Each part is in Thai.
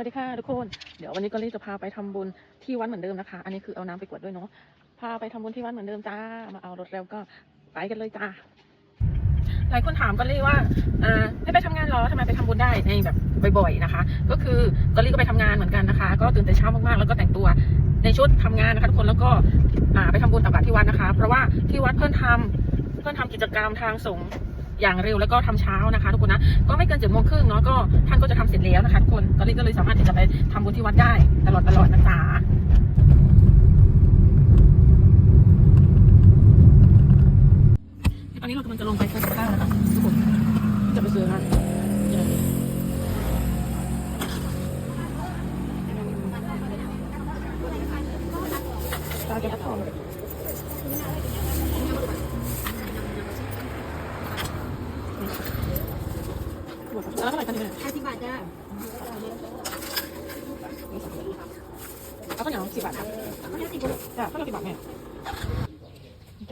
วัสดีค่ะทุกคน เดี๋ยววันนี้ก็เลยจะพาไปทำบุญที่วัดเหมือนเดิมนะคะ อันนี้คือเอาน้ำไปกวดด้วยเนาะ พาไปทำบุญที่วัดเหมือนเดิมจ้า มาเอารถแล้วก็ไปกันเลยจ้า หลายคนถามก็เลยว่าอ่าไม่ไปทำงานหรอทำไมไปทำบุญได้ในแบบบ่อยๆนะคะ ก็คือก็ลี่ก็ไปทำงานเหมือนกันนะคะ ก็ตื่นแต่เช้ามากๆแล้วก็แต่งตัวในชุดทำงานนะคะทุกคนแล้วก็อ่าไปทำบุญตักบาตรที่วัดนะคะ เพราะว่าที่วัดเพื่อนทำเพื่อนทำกิจกรรมทางสงฆ์ อย่างเร็วแล้วก็ทำเช้านะคะ ทุกคนนะก็ไม่เกินเจ็ดโมงครึ่งเนาะก็ท่านก็จะทำเสร็จแล้วนะคะทุกคนก็ลี่ก็เลยสามารถที่จะไปทำบุญที่วัดได้ตลอดตลอดนะจ๊ะตอนนี้เรากำลังจะลงไปซื้อกับข้าวนะคะทุกคนจะไปซื้ออะไรตาจะพักผ่อน แล้วเท่าไหร่กันเนี่ยห้าสิบบาทจ้าเอาข้าวเหนียวสิบบาทครับเขาเรียกสิบบาทจ้ะข้าวเหนียวสิบบาทเนี่ย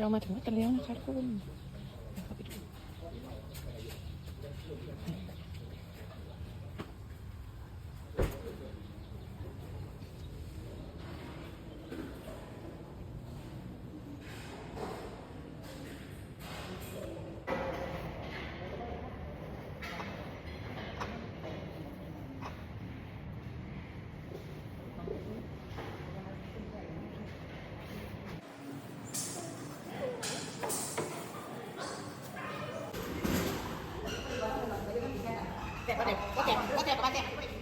เรามาถึงวัดกันแล้วนะคะทุกคน แต่ก็เด็กก็เด็กก็เด็กก็เด็ก